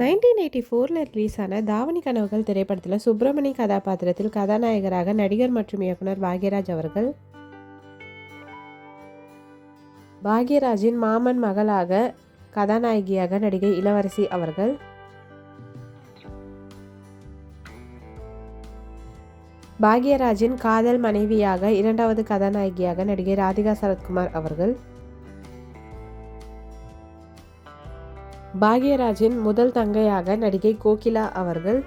Nineteen eighty ஃபோரில் release ஆன தாவணி கனவுகள் திரைப்படத்தில் சுப்பிரமணி கதாபாத்திரத்தில் கதாநாயகராக நடிகர் மற்றும் இயக்குனர் பாக்யராஜ் அவர்கள். பாக்யராஜின் மாமன் மகளாக கதாநாயகியாக நடிகை இளவரசி அவர்கள். பாக்யராஜின் காதல் மனைவியாக இரண்டாவது கதாநாயகியாக நடிகை ராதிகா சரத்குமார் அவர்கள். பாக்யராஜின் முதல் தங்கையாக நடிகை கோகிலா அவர்கள்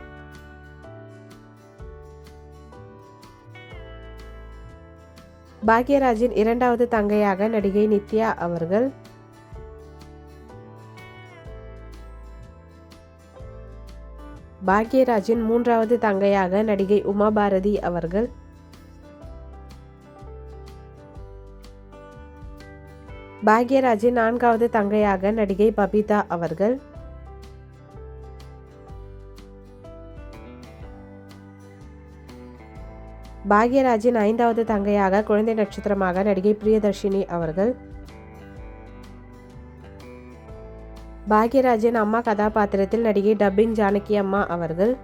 பாக்யராஜின் இரண்டாவது தங்கையாக நடிகை நித்யா அவர்கள் பாக்யராஜின் மூன்றாவது தங்கையாக நடிகை உமா பாரதி அவர்கள் பாக்யராஜின் நான்காவது தங்கையாக நடிகை பபிதா அவர்கள். பாக்யராஜின் ஐந்தாவது தங்கையாக குழந்தை நட்சத்திரமாக நடிகை பிரியதர்ஷினி அவர்கள். பாக்யராஜின் அம்மா கதாபாத்திரத்தில் நடிகை டப்பிங் ஜானகி அம்மா அவர்கள்.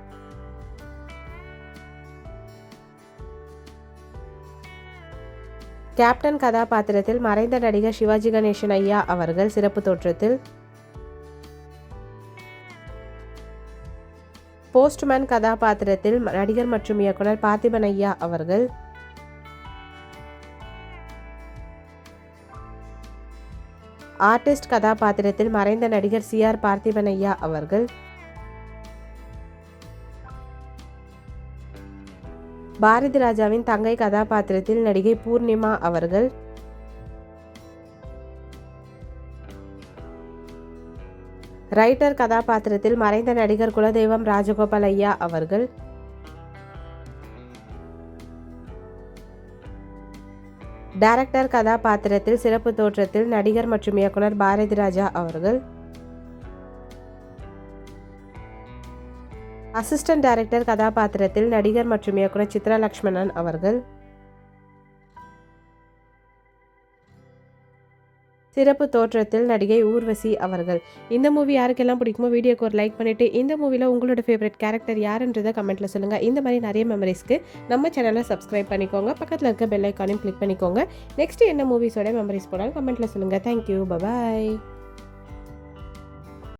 கேப்டன் கதாபாத்திரத்தில் மறைந்த நடிகர் சிவாஜி கணேசன் ஐயா அவர்கள் சிறப்பு தோற்றத்தில் போஸ்ட்மேன் கதாபாத்திரத்தில் நடிகர் மற்றும் இயக்குனர் பார்த்திபன் ஐயா அவர்கள் ஆர்டிஸ்ட் கதாபாத்திரத்தில் மறைந்த நடிகர் சி ஆர் பார்த்திபன் ஐயா அவர்கள் பாரதி ராஜாவின் தங்கை கதாபாத்திரத்தில் நடிகை பூர்ணிமா அவர்கள். ரைட்டர் கதாபாத்திரத்தில் மறைந்த நடிகர் குலதெய்வம் ராஜகோபால் ஐயா அவர்கள். டைரக்டர் கதாபாத்திரத்தில் சிறப்பு தோற்றத்தில் நடிகர் மற்றும் இயக்குனர் பாரதி ராஜா அவர்கள். அசிஸ்டன்ட் டைரக்டர் கதாபாத்திரத்தில் நடிகர் மற்றும் இயக்குனர் சித்ரா லக்ஷ்மணன் அவர்கள். சிறப்பு தோற்றத்தில் நடிகை ஊர்வசி அவர்கள். இந்த மூவி யாருக்கெல்லாம் பிடிக்குமோ வீடியோக்கு ஒரு லைக் பண்ணிவிட்டு இந்த மூவியில் உங்களோட ஃபேவரட் கேரக்டர் யாருன்றதை கமெண்ட்டில் சொல்லுங்கள் இந்த மாதிரி நிறைய மெமரிஸ்க்கு நம்ம சேனலை சப்ஸ்கிரைப் பண்ணிக்கோங்க. பக்கத்தில் இருக்க பெல் ஐக்கானையும் கிளிக் பண்ணிக்கோங்க. நெக்ஸ்ட் என்ன மூவிஸோட மெமரிஸ் போனாலும் கமெண்ட்டில் சொல்லுங்கள் தேங்க்யூ பபாய்